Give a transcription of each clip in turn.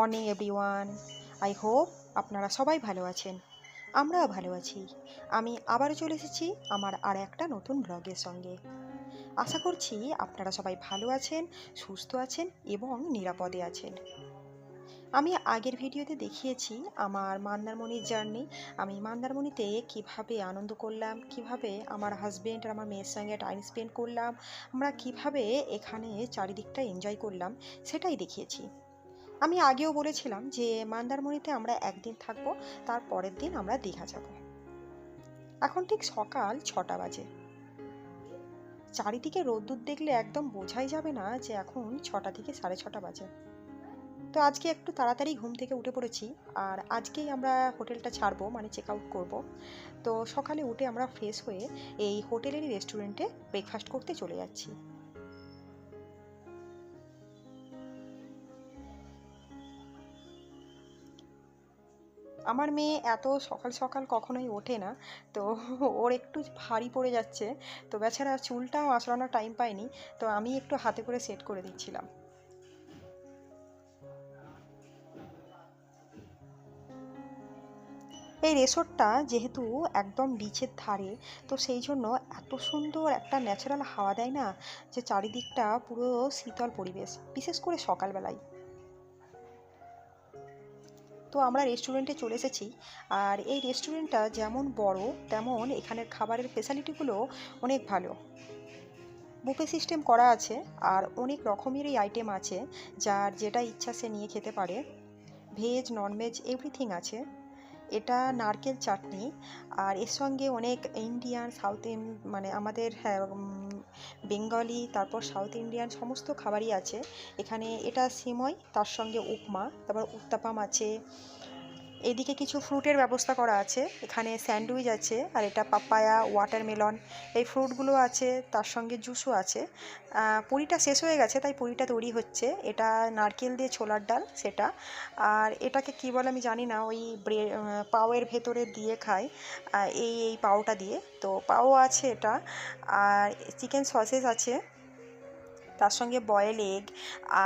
Morning everyone I hope আপনারা সবাই ভালো আছেন। আমরাও ভালো আছি। আমি আবারও চলে এসেছি আমার আর একটা নতুন ব্লগের সঙ্গে। আশা করছি আপনারা সবাই ভালো আছেন, সুস্থ আছেন এবং নিরাপদে আছেন। আমি আগের ভিডিওতে দেখিয়েছি আমার মন্দারমণির জার্নি। আমি মন্দারমণিতে কীভাবে আনন্দ করলাম, কীভাবে আমার হাজব্যান্ড আর আমার মেয়ের সঙ্গে টাইম স্পেন্ড করলাম, আমরা কীভাবে এখানে চারিদিকটা এনজয় করলাম, সেটাই দেখিয়েছি। আমি আগেও বলেছিলাম যে মন্দারমণিতে আমরা একদিন থাকব, তার পরের দিন আমরা দীঘা যাব। এখন ঠিক সকাল ছটা বাজে। চারিদিকে রোদ্দুর দেখলে একদম বোঝাই যাবে না যে এখন ছটা থেকে সাড়ে ছটা বাজে। তো আজকে একটু তাড়াতাড়ি ঘুম থেকে উঠে পড়েছি, আর আজকেই আমরা হোটেলটা ছাড়বো মানে চেক আউট করব। তো সকালে উঠে আমরা ফ্রেশ হয়ে এই হোটেলেরই রেস্টুরেন্টে ব্রেকফাস্ট করতে চলে যাচ্ছি। আমার মেয়ে এত সকাল সকাল কখনোই ওঠে না, তো ওর একটু ভারী পড়ে যাচ্ছে, তো বেচারা চুলটাও আঁচড়ানোর টাইম পায়নি, তো আমি একটু হাতে করে সেট করে দিচ্ছিলাম। এই রিসোর্টটা যেহেতু একদম বিচের ধারে, তো সেই জন্য এত সুন্দর একটা ন্যাচারাল হাওয়া দেয় না, যে চারিদিকটা পুরো শীতল পরিবেশ, বিশেষ করে সকালবেলায়। তো আমরা রেস্টুরেন্টে চলে এসেছি। আর এই রেস্টুরেন্টটা যেমন বড়, তেমন এখানের খাবারের ফেসিলিটিগুলো অনেক ভালো। বুফে সিস্টেম করা আছে আর অনেক রকমেরই আইটেম আছে যার যেটা ইচ্ছা সে নিয়ে খেতে পারে। ভেজ ননভেজ এভরিথিং আছে। এটা নারকেল চাটনি আর এর সঙ্গে অনেক ইন্ডিয়ান সাউথ মানে আমাদের হ্যাঁ বেঙ্গলি, তারপর সাউথ ইন্ডিয়ান সমস্ত খাবারই আছে। এখানে এটা সিময়, তার সঙ্গে উপমা, তারপর উত্তাপাম আছে। এদিকে কিছু ফ্রুটের ব্যবস্থা করা আছে। এখানে স্যান্ডউইচ আছে, আর এটা পাপায়া ওয়াটারমেলন এই ফ্রুটগুলো আছে, তার সঙ্গে জুসও আছে। পুরিটা শেষ হয়ে গেছে, তাই পুরিটা তৈরি হচ্ছে। এটা নারকেল দিয়ে ছোলার ডাল, সেটা। আর এটাকে কি বলে আমি জানি না, ওই ব্রে পাওয়ের ভেতরে দিয়ে খায়। এই এই পাওটা দিয়ে। তো পাও আছে এটা, আর চিকেন সসেস আছে। তার সঙ্গে বয়েল এগ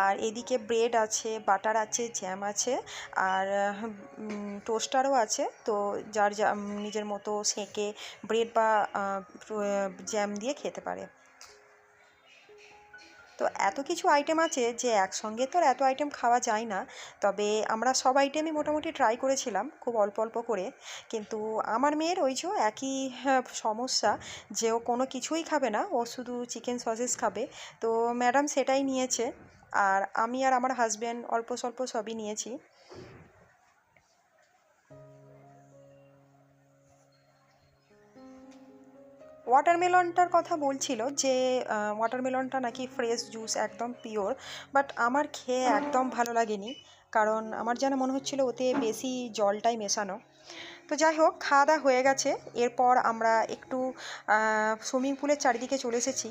আর এদিকে ব্রেড আছে বাটার আছে জ্যাম আছে, আর টোস্টারও আছে। তো যার যা নিজের মতো সেঁকে ব্রেড বা জ্যাম দিয়ে খেতে পারে। তো এত কিছু আইটেম আছে যে একসঙ্গে তো আর এত আইটেম খাওয়া যায় না। তবে আমরা সব আইটেমই মোটামুটি ট্রাই করেছিলাম, খুব অল্প অল্প করে। কিন্তু আমার মেয়ের ওই যে একই সমস্যা যে ও কোনো কিছুই খাবে না, ও শুধু চিকেন সসেস খাবে। তো ম্যাডাম সেটাই নিয়েছে। আর আমি আর আমার হাজব্যান্ড অল্প, স্বল্প সবই নিয়েছি। ওয়াটারমেলনটার কথা বলছিল যে ওয়াটারমেলনটা নাকি ফ্রেশ জুস একদম পিওর বাট আমার খেয়ে একদম ভালো লাগেনি। কারণ আমার যেন মনে হচ্ছিল ওতে বেশি জলটাই মেশানো। তো যাই হোক, খাওয়া দাওয়া হয়ে গেছে। এরপর আমরা একটু সুইমিং পুলের চারিদিকে চলে এসেছি।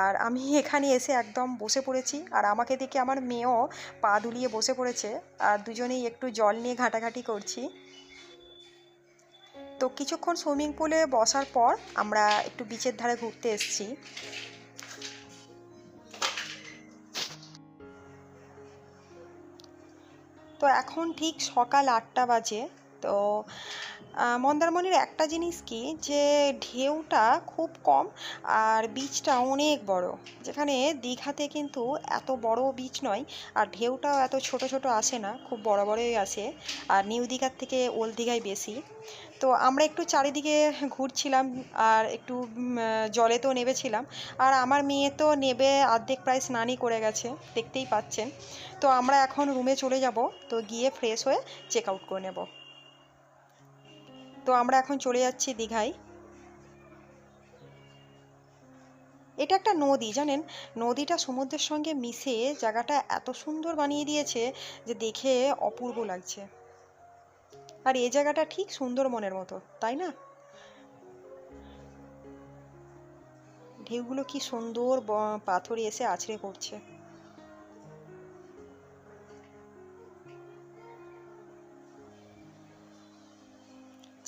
আর আমি এখানে এসে একদম বসে পড়েছি। আর আমাকে দেখে আমার মেয়েও পা দুলিয়ে বসে পড়েছে। আর দুজনেই একটু জল নিয়ে ঘাটাঘাটি করছি। তো কিছুক্ষণ সুইমিং পুলে বসার পর আমরা একটু বিচের ধারে ঘুরতে এসেছি। তো এখন ঠিক সকাল আটটা বাজে। তো মন্দারমণির একটা জিনিস কি? যে ঢেউটা খুব কম আর বিচটা অনেক বড়। যেখানে দীঘাতে কিন্তু এত বড় বিচ নয় আর ঢেউটাও এত ছোট ছোট আসে না, খুব বড় বড়ই আসে। আর নিউ দীঘার থেকে ওল্ড দীঘায় বেশি। তো আমরা একটু চারিদিকে ঘুরছিলাম আর একটু জলে তো নেবেছিলাম। আর আমার মেয়ে তো নেবে অর্ধেক প্রায় স্নানই করে গেছে, দেখতেই পাচ্ছেন। তো আমরা এখন রুমে চলে যাব, তো গিয়ে ফ্রেশ হয়ে চেক আউট করে নেব। তো আমরা এখন চলে যাচ্ছি দীঘায়। এটা একটা নদী, জানেন? নদীটা সমুদ্রের সঙ্গে মিশে জায়গাটা এত সুন্দর বানিয়ে দিয়েছে যে দেখে অপূর্ব লাগছে। আর এই জায়গাটা ঠিক সুন্দরবনের মতো, তাই না? ঢেউগুলো কি সুন্দর পাথরে এসে আছড়ে পড়ছে।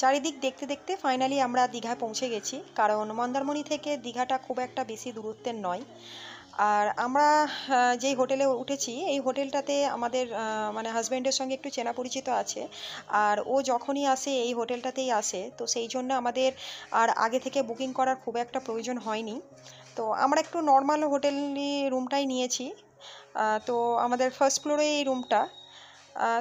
চারিদিক দেখতে দেখতে ফাইনালি আমরা দীঘায় পৌঁছে গেছি, কারণ মন্দারমণি থেকে দীঘাটা খুব একটা বেশি দূরত্বের নয়। আর আমরা যেই হোটেলে উঠেছি, এই হোটেলটাতে আমাদের মানে হাজব্যান্ডের সঙ্গে একটু চেনা পরিচিত আছে। আর ও যখনই আসে, এই হোটেলটাতেই আসে। তো সেই জন্য আমাদের আর আগে থেকে বুকিং করার খুব একটা প্রয়োজন হয়নি। তো আমরা একটু নর্মাল হোটেলই রুমটাই নিয়েছি। তো আমাদের ফার্স্ট ফ্লোরে এই রুমটা।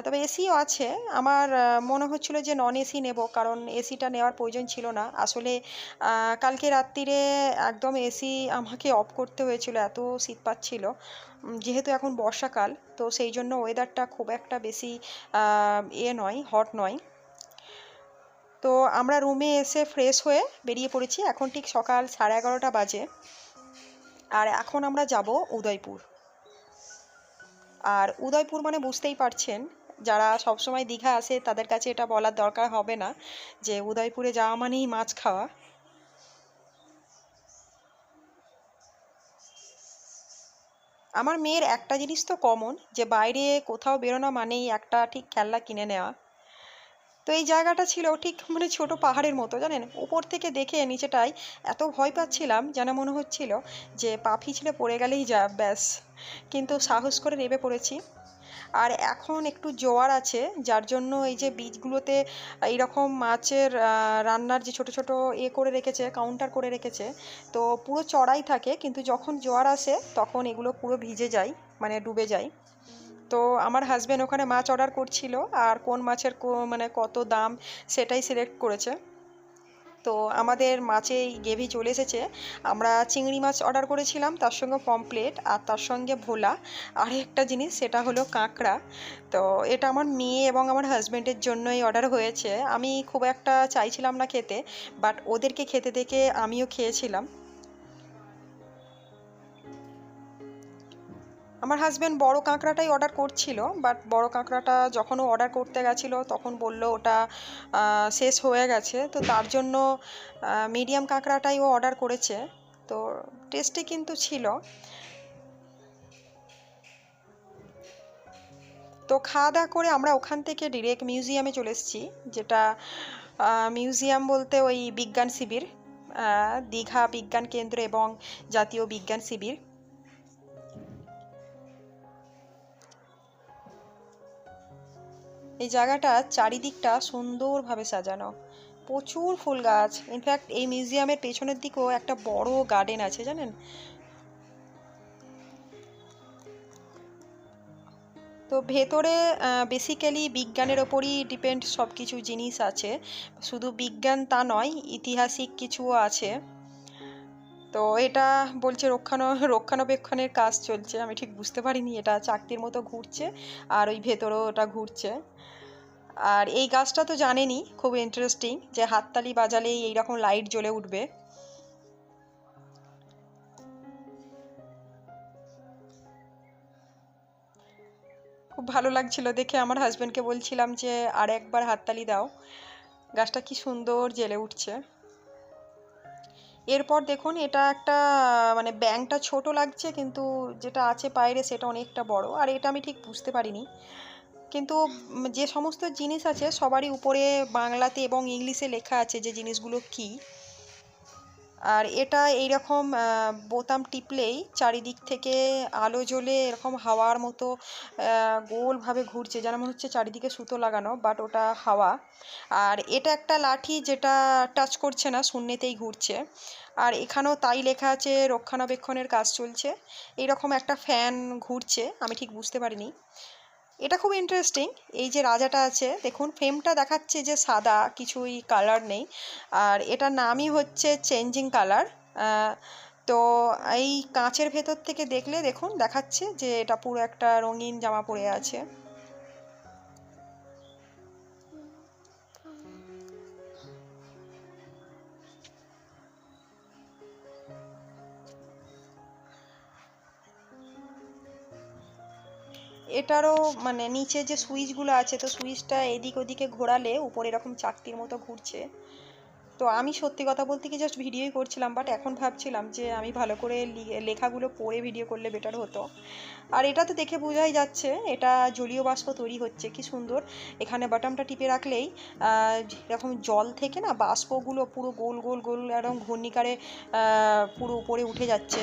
তবে এসিও আছে। আমার মনে হচ্ছিল যে নন এসি নেব, কারণ এসিটা নেওয়ার প্রয়োজন ছিল না। আসলে কালকে রাত্রিরে একদম এসি আমাকে অফ করতে হয়েছিল, এত শীত পাচ্ছিল। যেহেতু এখন বর্ষাকাল, তো সেই জন্য ওয়েদারটা খুব একটা বেশি এ নয় হট নয়। তো আমরা রুমে এসে ফ্রেশ হয়ে বেরিয়ে পড়েছি। এখন ঠিক সকাল সাড়ে এগারোটা বাজে। আর এখন আমরা যাব উদয়পুর। আর উদয়পুর মানে বুঝতেই পারছেন, যারা সবসময় দীঘা আসে তাদের কাছে এটা বলার দরকার হবে না যে উদয়পুরে যাওয়া মানেই মাছ খাওয়া। আমার মেয়ের একটা জিনিস তো কমন যে বাইরে কোথাও বেরোনো মানেই একটা ঠিক খেলনা কিনে নেওয়া। তো এই জায়গাটা ছিল ঠিক মানে ছোট পাহাড়ের মতো, জানেন? উপর থেকে দেখে নিচেটায় এত ভয় পাচ্ছিলাম যেন মনে হচ্ছিল যে পা পিছলে পড়ে গেলেই যা, ব্যাস। কিন্তু সাহস করে নেমে পড়েছি। আর এখন একটু জোয়ার আছে, যার জন্য এই যে বীজগুলোতে এইরকম মাছের রান্নার যে ছোট ছোট এ করে রেখেছে কাউন্টার করে রেখেছে, তো পুরো চড়াই থাকে, কিন্তু যখন জোয়ার আসে তখন এগুলো পুরো ভিজে যায় মানে ডুবে যায়। তো আমার হাজব্যান্ড ওখানে মাছ অর্ডার করছিল, আর কোন মাছের মানে কত দাম সেটাই সিলেক্ট করেছে। তো আমাদের মাছের গ্রেভি চলে এসেছে। আমরা চিংড়ি মাছ অর্ডার করেছিলাম, তার সঙ্গে পমপ্লেট আর তার সঙ্গে ভোলা। আর একটা জিনিস, সেটা হলো কাঁকড়া। তো এটা আমার মেয়ে এবং আমার হাজব্যান্ডের জন্যই অর্ডার হয়েছে। আমি খুব একটা চাইছিলাম না খেতে বাট ওদেরকে খেতে দেখে আমিও খেয়েছিলাম। আমার হাজব্যান্ড বড় কাঁকড়াটাই অর্ডার করছিল বাট বড় কাঁকড়াটা যখন ও অর্ডার করতে গেছিল, তখন বলল ওটা শেষ হয়ে গেছে। তো তার জন্য মিডিয়াম কাঁকড়াটাই ও অর্ডার করেছে। তো টেস্টি কিন্তু ছিল। তো খাওয়া দাওয়া করে আমরা ওখান থেকে ডিরেক্ট মিউজিয়ামে চলে এসেছি, যেটা মিউজিয়াম বলতে ওই বিজ্ঞান শিবির দীঘা বিজ্ঞান কেন্দ্র এবং জাতীয় বিজ্ঞান শিবির। এই জায়গাটা চারিদিকটা সুন্দরভাবে সাজানো। প্রচুর ফুল গাছ। ইনফ্যাক্ট এই মিউজিয়ামের পেছনের দিকেও একটা বড় গার্ডেন আছে, জানেন? তো ভেতরে বেসিক্যালি বিজ্ঞানের ওপরই ডিপেন্ড সব কিছু জিনিস আছে। শুধু বিজ্ঞান তা নয়, ইতিহাসিক কিছুও আছে। তো এটা বলছে রক্ষণা, রক্ষণাবেক্ষণের কাজ চলছে, আমি ঠিক বুঝতে পারিনি, এটা চাকতির মতো ঘুরছে আর ওই ভেতরেও ওটা ঘুরছে। আর এই গাছটা তো জানেনই খুব ইন্টারেস্টিং যে হাততালি বাজালেই এইরকম লাইট জ্বলে উঠবে। খুব ভালো লাগছিল দেখে, আমার হাজব্যান্ডকে বলছিলাম যে, আর একবার হাততালি দাও, গাছটা কি সুন্দর জ্বলে উঠছে। এরপর দেখুন, এটা একটা মানে ব্যাংকটা ছোট লাগছে, কিন্তু যেটা আছে বাইরে সেটা অনেকটা বড়। আর এটা আমি ঠিক বুঝতে পারিনি। কিন্তু যে সমস্ত জিনিস আছে, সবারই উপরে বাংলাতে এবং ইংলিশে লেখা আছে যে জিনিসগুলো কী আর এটা এইরকম আহ, বোতাম টিপলেই চারিদিক থেকে আলো জ্বলে এরকম হাওয়ার মতো গোলভাবে ঘুরছে যেন মনে হচ্ছে চারিদিকে সুতো লাগানো বাট ওটা হাওয়া। আর এটা একটা লাঠি যেটা টাচ করছে না শূন্যেতেই ঘুরছে। আর এখানেও তাই লেখা আছে রক্ষণাবেক্ষণের কাজ চলছে। এইরকম একটা ফ্যান ঘুরছে আমি ঠিক বুঝতে পারিনি। এটা খুব ইন্টারেস্টিং এই যে রাজাটা আছে, দেখুন ফ্রেমটা দেখাচ্ছে যে সাদা, কিছুই কালার নেই, আর এটা নামই হচ্ছে চেঞ্জিং কালার তো এই কাঁচের ভেতর থেকে দেখলে, দেখুন, দেখাচ্ছে যে এটা পুরো একটা রঙিন জামা পরে আছে। এটারও মানে নিচে যে সুইচগুলো আছে, তো সুইচটা এদিক ওদিকে ঘোরালে উপরে এরকম চাকতির মতো ঘুরছে। তো আমি সত্যি কথা বলতে কি জাস্ট ভিডিওই করছিলাম বাট এখন ভাবছিলাম যে আমি ভালো করে লেখাগুলো পড়ে ভিডিও করলে বেটার হতো। আর এটা তো দেখে বোঝাই যাচ্ছে, এটা জলীয় বাষ্প তৈরি হচ্ছে, কি সুন্দর। এখানে বাটনটা টিপে রাখলেই এরকম জল থেকে না বাষ্পগুলো পুরো গোল গোল গোল, এরকম ঘূর্ণিকারে পুরো উপরে উঠে যাচ্ছে।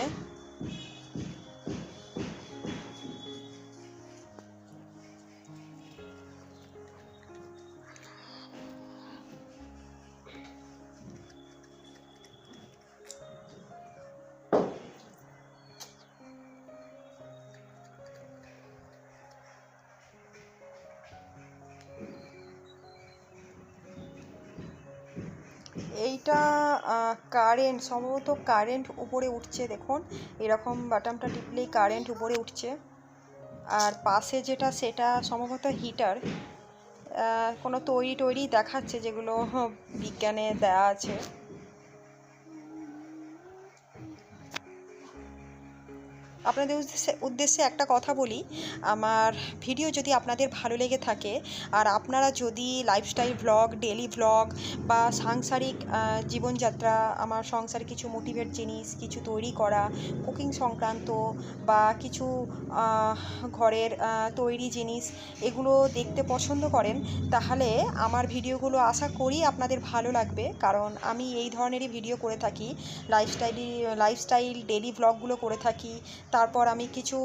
কারেন্ট সম্ভবত কারেন্ট উপরে উঠছে, দেখুন। এরকম বাটামটা টিপলেই কারেন্ট উপরে উঠছে। আর পাশে যেটা, সেটা সম্ভবত হিটার কোনো তৈরি টৈরি দেখাচ্ছে যেগুলো বিজ্ঞানে দেয়া আছে। আপনাদের উদ্দেশ্যে উদ্দেশ্যে একটা কথা বলি। আমার ভিডিও যদি আপনাদের ভালো লেগে থাকে, আর আপনারা যদি লাইফস্টাইল ব্লগ ডেলি ব্লগ বা সাংসারিক জীবনযাত্রা, আমার সংসারে কিছু মোটিভেট জিনিস, কিছু তৈরি করা কুকিং সংক্রান্ত বা কিছু ঘরের তৈরি জিনিস, এগুলো দেখতে পছন্দ করেন, তাহলে আমার ভিডিওগুলো আশা করি আপনাদের ভালো লাগবে। কারণ আমি এই ধরনেরই ভিডিও করে থাকি লাইফস্টাইলি লাইফস্টাইল ডেলি ভ্লগগুলো করে থাকি তারপর আমি কিছু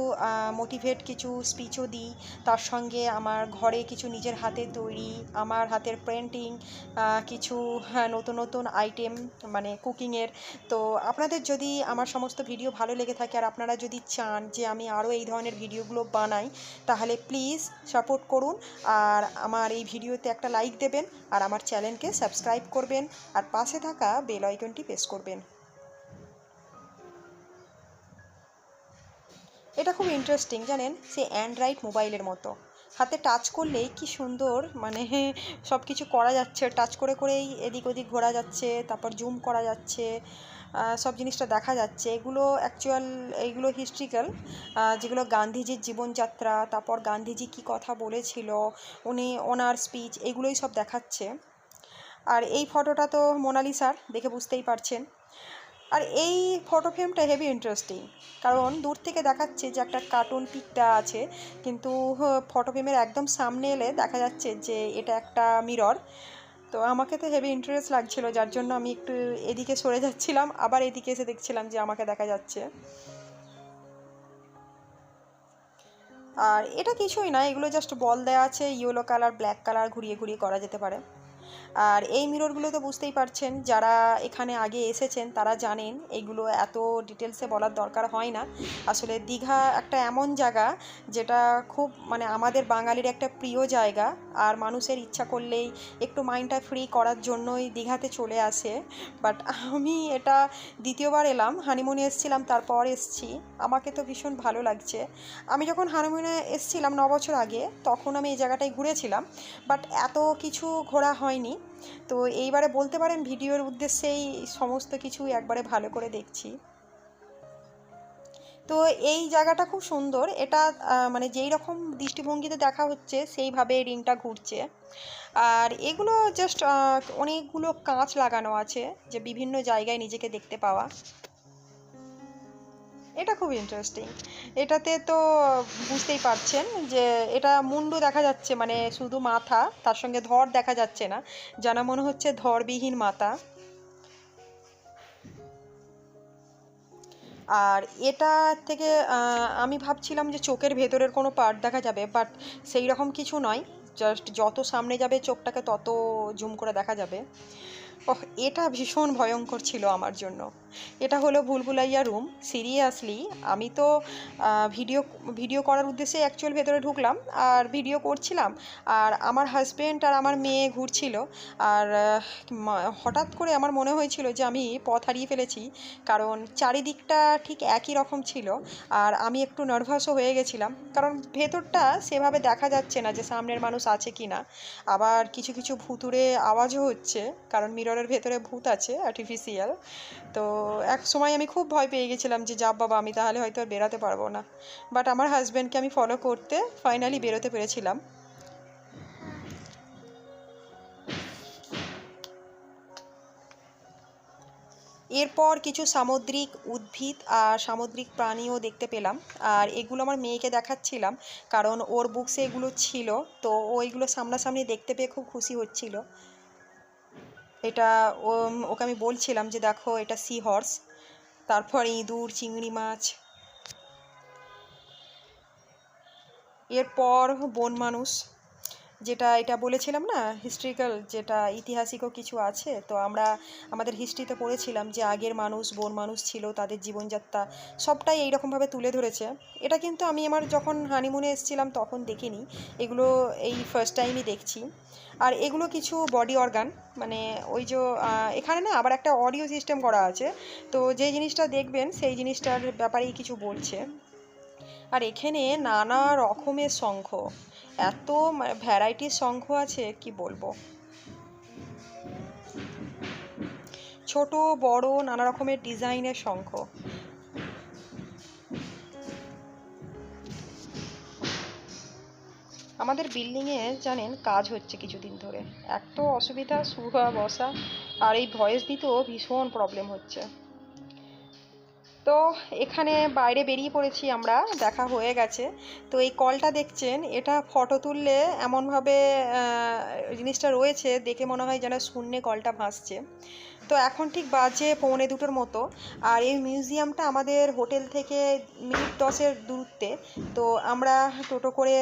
মোটিভেট কিছু স্পিচও দিই। তার সঙ্গে আমার ঘরে কিছু নিজের হাতে তৈরি আমার হাতের পেন্টিং কিছু হ্যাঁ, নতুন নতুন আইটেম মানে কুকিংয়ের তো আপনাদের যদি আমার সমস্ত ভিডিও ভালো লেগে থাকে আর আপনারা যদি চান যে আমি আরও এই ধরনের ভিডিওগুলো বানাই তাহলে প্লিজ সাপোর্ট করুন। আর আমার এই ভিডিওতে একটা লাইক দেবেন আর আমার চ্যানেলকে সাবস্ক্রাইব করবেন। আর পাশে থাকা বেল আইকনটি প্রেস করবেন। এটা খুব ইন্টারেস্টিং জানেন? সে অ্যান্ড্রয়েড মোবাইলের মতো। হাতে টাচ করলেই কি সুন্দর মানে সব কিছু করা যাচ্ছে। টাচ করে করেই এদিক ওদিক ঘোরা যাচ্ছে, তারপর জুম করা যাচ্ছে সব জিনিসটা দেখা যাচ্ছে। এগুলো অ্যাকচুয়াল এইগুলো হিস্ট্রিক্যাল যেগুলো গান্ধীজির জীবনযাত্রা, তারপর গান্ধীজি কী কথা বলেছিল, উনি ওনার স্পিচ এগুলোই সব দেখাচ্ছে। আর এই ফটোটা তো মোনালিসার দেখে বুঝতেই পারছেন। আর এই ফটো ফ্রেমটা হেভি ইন্টারেস্টিং কারণ দূর থেকে দেখাচ্ছে যে একটা কার্টুন পিকটা আছে, কিন্তু ফটো ফ্রেমের একদম সামনে এলে দেখা যাচ্ছে যে এটা একটা মিরর তো আমাকে তো হেভি ইন্টারেস্ট লাগছিল, যার জন্য আমি একটু এদিকে সরে যাচ্ছিলাম, আবার এদিকে এসে দেখছিলাম যে আমাকে দেখা যাচ্ছে। আর এটা কিছুই না, এগুলো জাস্ট বল দেওয়া আছে ইয়েলো কালার ব্ল্যাক কালার ঘুরিয়ে ঘুরিয়ে করা যেতে পারে। আর এই মিররগুলো তো বুঝতেই পারছেন, যারা এখানে আগে এসেছেন তারা জানেন এইগুলো এত ডিটেলসে বলার দরকার হয় না। আসলে দীঘা একটা এমন জায়গা যেটা খুব মানে আমাদের বাঙালির একটা প্রিয় জায়গা, আর মানুষের ইচ্ছা করলেই একটু মাইন্ডটা ফ্রি করার জন্যই দীঘাতে চলে আসে। বাট আমি এটা দ্বিতীয়বার এলাম হানিমুনে এসেছিলাম, তারপর এসছি। আমাকে তো ভীষণ ভালো লাগছে। আমি যখন হানিমুনে এসেছিলাম ন বছর আগে, তখন আমি এই জায়গাটায় ঘুরেছিলাম বাট এত কিছু ঘোরা হয়নি। তো এইবারে বলতে পারেন ভিডিওর উদ্দেশ্যেই সমস্ত কিছু একবারে ভালো করে দেখছি। তো এই জায়গাটা খুব সুন্দর। এটা মানে যেই রকম দৃষ্টিভঙ্গিতে দেখা হচ্ছে, সেইভাবে রিংটা ঘুরছে। আর এগুলো জাস্ট অনেকগুলো কাঁচ লাগানো আছে যে বিভিন্ন জায়গায় নিজেকে দেখতে পাওয়া। এটা খুব ইন্টারেস্টিং এটাতে তো বুঝতেই পারছেন যে এটা মুন্ডু দেখা যাচ্ছে মানে শুধু মাথা, তার সঙ্গে ধর দেখা যাচ্ছে না। যেন মনে হচ্ছে ধরবিহীন মাথা। আর এটা থেকে আমি ভাবছিলাম যে চোখের ভেতরের কোনো পার্ট দেখা যাবে বাট সেই রকম কিছু নয়। জাস্ট যত সামনে যাবে চোখটাকে তত জুম করে দেখা যাবে। ওহ, এটা ভীষণ ভয়ঙ্কর ছিল আমার জন্য। এটা হলো ভুলভুলাইয়া রুম সিরিয়াসলি আমি তো ভিডিও ভিডিও করার উদ্দেশ্যে অ্যাকচুয়াল ভেতরে ঢুকলাম আর ভিডিও করছিলাম। আর আমার হাজবেন্ড আর আমার মেয়ে ঘুরছিল। আর হঠাৎ করে আমার মনে হয়েছিল যে আমি পথ হারিয়ে ফেলেছি। কারণ চারিদিকটা ঠিক একই রকম ছিল। আর আমি একটু নার্ভাসও হয়ে গেছিলাম। কারণ ভেতরটা সেভাবে দেখা যাচ্ছে না যে সামনের মানুষ আছে কি না আবার কিছু কিছু ভুতুরে আওয়াজও হচ্ছে। কারণ মিররের ভেতরে ভূত আছে আর্টিফিশিয়াল তো এক সময় আমি খুব ভয় পেয়ে গেছিলাম যে যাব বাবা, আমি তাহলে হয়তো আর বেরাতে পারব না। বাট আমার হাজব্যান্ডকে আমি ফলো করতে ফাইনালি বেরোতে পেরেছিলাম। এরপর কিছু সামুদ্রিক উদ্ভিদ আর সামুদ্রিক প্রাণীও দেখতে পেলাম। আর এগুলো আমার মেয়েকে দেখাচ্ছিলাম, কারণ ওর বুকসে এগুলো ছিল, তো ও এগুলো সামনাসামনি দেখতে পেয়ে খুব খুশি হচ্ছিল। এটা ওকে আমি বলছিলাম যে দেখো এটা সি হর্স তারপর ইঁদুর, চিংড়ি মাছ। এরপর বন মানুষ। যেটা এটা বলেছিলাম না হিস্ট্রিক্যাল যেটা ইতিহাসিকও কিছু আছে, তো আমরা আমাদের হিস্ট্রিতে পড়েছিলাম যে আগের মানুষ, বন মানুষ ছিল, তাদের জীবনযাত্রা সবটাই এইরকমভাবে তুলে ধরেছে। এটা কিন্তু আমি আমার যখন হানিমুনে এসেছিলাম তখন দেখিনি, এগুলো এই ফার্স্ট টাইমই দেখছি। আর এগুলো কিছু বডি অর্গান মানে ওই যে এখানে না আবার একটা অডিও সিস্টেম করা আছে, তো যে জিনিসটা দেখবেন সেই জিনিসটার ব্যাপারেই কিছু বলছে। আর এখানে নানা রকমের শঙ্খ এত ভ্যারাইটির শঙ্খ আছে, কি বলব? ছোট, বড়, নানা রকমের ডিজাইনের শঙ্খ আমাদের বিল্ডিংয়ে জানেন কাজ হচ্ছে কিছুদিন ধরে। এত অসুবিধা শুয়া বসা, আর এই ভয়েস দিতেও ভীষণ প্রবলেম হচ্ছে। তো এখানে বাইরে বেরিয়ে পড়েছি আমরা, দেখা হয়ে গেছে। তো এই কলটা দেখছেন, এটা ফটো তুললে এমনভাবে জিনিসটা রয়েছে, দেখে মনে হয় যেন শূন্যে কলটা ভাসছে। তো এখন ঠিক বাজে পৌনে দুটোর মতো, আর এই মিউজিয়ামটা আমাদের হোটেল থেকে মিনিট দশের দূরত্বে। তো আমরা টোটো করে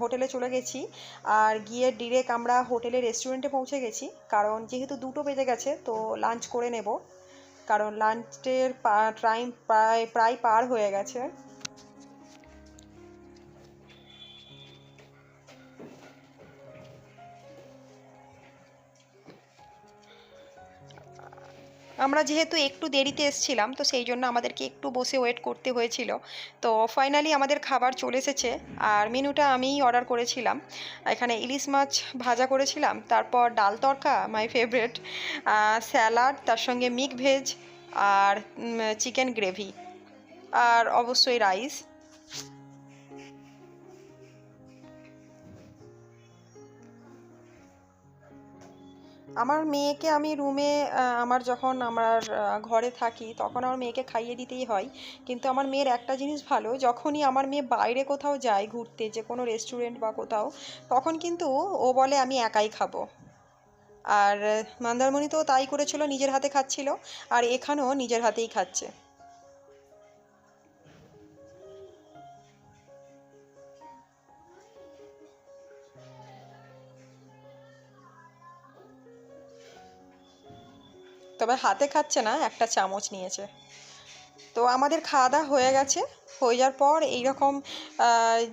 হোটেলে চলে গেছি, আর গিয়ে ডিরেক্ট আমরা হোটেলের রেস্টুরেন্টে পৌঁছে গেছি, কারণ যেহেতু দুটো বেজে গেছে, তো লাঞ্চ করে নেব। কারণ লাঞ্চের টাইম প্রায় প্রায় পার হয়ে গেছে। আমরা যেহেতু একটু দেরিতে এসেছিলাম, তো সেই জন্য আমাদেরকে একটু বসে ওয়েট করতে হয়েছিল। তো ফাইনালি আমাদের খাবার চলে এসেছে, আর মেনুটা আমিই অর্ডার করেছিলাম। এখানে ইলিশ মাছ ভাজা করেছিলাম, তারপর ডাল তড়কা মাই ফেভারেট স্যালাড তার সঙ্গে মিক ভেজ আর চিকেন গ্রেভি আর অবশ্যই রাইস আমার মেয়েকে আমি রুমে আমার যখন আমার ঘরে থাকি তখন আমার মেয়েকে খাইয়ে দিতেই হয়। কিন্তু আমার মেয়ের একটা জিনিস ভালো, যখনই আমার মেয়ে বাইরে কোথাও যায় ঘুরতে, যে কোনো রেস্টুরেন্ট বা কোথাও, তখন কিন্তু ও বলে, আমি একাই খাব। আর মন্দারমণি তো তাই করেছিল, নিজের হাতে খাচ্ছিল, আর এখানেও নিজের হাতেই খাচ্ছে। তবে হাতে খাচ্ছে না, একটা চামচ নিয়েছে। তো আমাদের খাওয়া দাওয়া হয়ে গেছে। হয়ে যাওয়ার পর এইরকম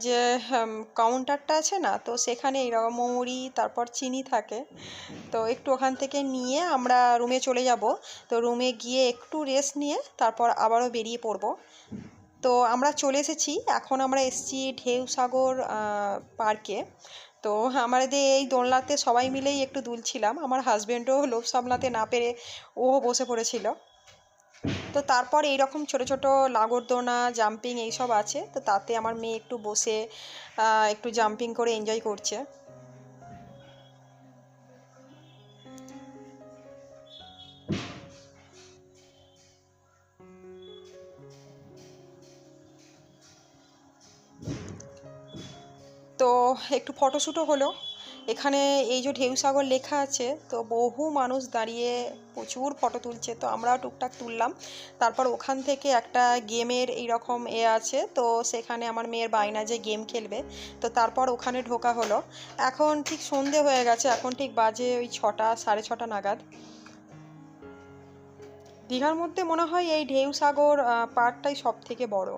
যে কাউন্টারটা আছে না, তো সেখানে এইরকম মৌরি তারপর চিনি থাকে। তো একটু ওখান থেকে নিয়ে আমরা রুমে চলে যাব। তো রুমে গিয়ে একটু রেস্ট নিয়ে তারপর আবারও বেরিয়ে পড়ব। তো আমরা চলে এসেছি। এখন আমরা এসেছি ঢেউসাগর পার্কে তো আমাদের এই দোলনাতে সবাই মিলেই একটু দুলছিলাম। আমার হাজব্যান্ডও লোভ সামলাতে না পেরে ও বসে পড়েছিল। তো তারপর এইরকম ছোট ছোট লাগরদোনা জাম্পিং এইসব আছে। তো তাতে আমার মেয়ে একটু বসে একটু জাম্পিং করে এনজয় করছে। তো একটু ফটোশ্যুটও হলো। এখানে এই যে ঢেউসাগর লেখা আছে, তো বহু মানুষ দাঁড়িয়ে প্রচুর ফটো তুলছে। তো আমরাও টুকটাক তুললাম। তারপর ওখান থেকে একটা গেমের এইরকম এ আছে, তো সেখানে আমার মেয়ের বায়না যে গেম খেলবে। তো তারপর ওখানে ঢোকা হলো। এখন ঠিক সন্ধে হয়ে গেছে, এখন ঠিক বাজে ওই ছটা, সাড়ে ছটা নাগাদ। দীঘার মধ্যে মনে হয় এই ঢেউসাগর পার্কটাই সব থেকে বড়।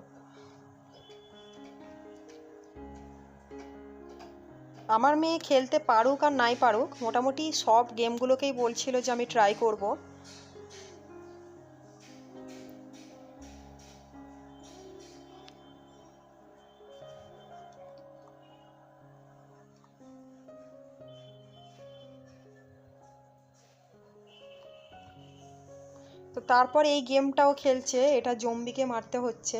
আমার মেয়ে খেলতে পারুক আর নাই পারুক, মোটামুটি সব গেমগুলোকেই বলছিল যে আমি ট্রাই করব। তারপর এই গেমটাও খেলছে এটা জম্বিকে মারতে হচ্ছে।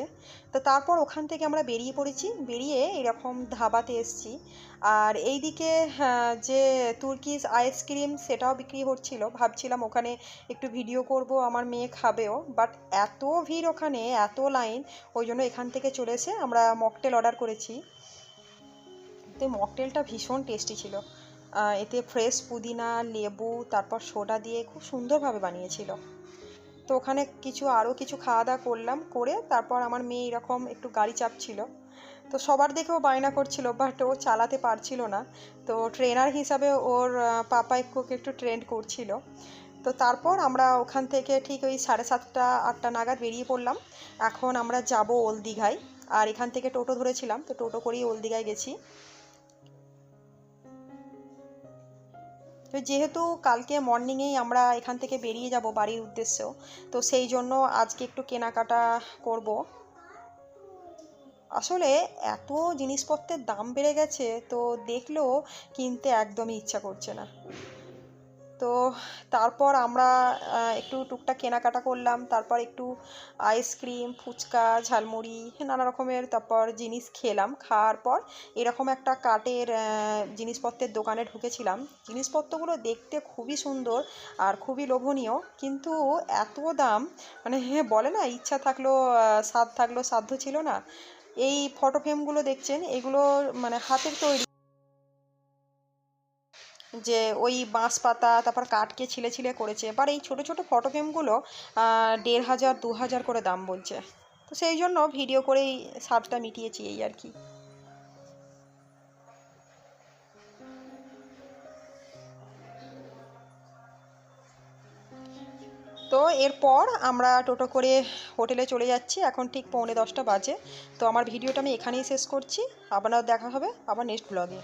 তো তারপর ওখান থেকে আমরা বেরিয়ে পড়েছি বেরিয়ে এরকম ধাবাতে এসেছি। আর এইদিকে হ্যাঁ, যে তুর্কিশ আইসক্রিম সেটাও বিক্রি হচ্ছিল ভাবছিলাম ওখানে একটু ভিডিও করব আমার মেয়ে খাবেও। বাট এত ভিড় ওখানে এত লাইন ওই জন্য এখান থেকে চলে এসে আমরা মকটেল অর্ডার করেছি। তো মকটেলটা ভীষণ টেস্টি ছিল। এতে ফ্রেশ পুদিনা লেবু তারপর সোডা দিয়ে খুব সুন্দরভাবে বানিয়েছিল। তো ওখানে কিছু, আরও কিছু খাওয়া দাওয়া করলাম, করে তারপর আমার মেয়ে এরকম একটু গাড়ি চাপছিল। তো সবার দেখেও বায়না করছিল বাট ও চালাতে পারছিল না। তো ট্রেনার হিসাবে ওর পাপা একটু একটু ট্রেন করছিল। তো তারপর আমরা ওখান থেকে ঠিক ওই সাড়ে সাতটা, আটটা নাগাদ বেরিয়ে পড়লাম। এখন আমরা যাব ওল দীঘায় আর এখান থেকে টোটো ধরেছিলাম, তো টোটো করেই ওল দীঘায় গেছি। তো যেহেতু কালকে মর্নিংয়েই আমরা এখান থেকে বেরিয়ে যাব বাড়ির উদ্দেশ্য তো সেই জন্য আজকে একটু কেনাকাটা করব। আসলে এত জিনিসপত্রের দাম বেড়ে গেছে, তো দেখলেও কিনতে একদমই ইচ্ছা করছে না। তো তারপর আমরা একটু টুকটাক কেনাকাটা করলাম। তারপর একটু আইসক্রিম ফুচকা ঝালমুড়ি নানা রকমের তারপর জিনিস খেলাম। খাওয়ার পর এরকম একটা আহ, জিনিসপত্রের দোকানে ঢুকেছিলাম। জিনিসপত্রগুলো দেখতে খুবই সুন্দর আর খুবই লোভনীয়। কিন্তু এত দাম মানে হ্যাঁ বলে না ইচ্ছা থাকল স্বাদ থাকল সাধ্য ছিল না। এই ফটো ফ্রেমগুলো দেখছেন এগুলো মানে হাতের তৈরি যে ওই বাঁশ পাতা তারপর কাঠকে ছিলে ছিলে করেছে। এবার এই ছোটো ছোটো ফটো ফ্রেমগুলো দেড় হাজার, দু হাজার করে দাম বলছে। তো সেই জন্য ভিডিও করেই স্বাদটা মিটিয়েছি এই আর কি। তো এরপর আমরা টোটো করে হোটেলে চলে যাচ্ছি। এখন ঠিক পৌনে দশটা বাজে। তো আমার ভিডিওটা আমি এখানেই শেষ করছি। আবার দেখা হবে আবার নেক্সট ব্লগে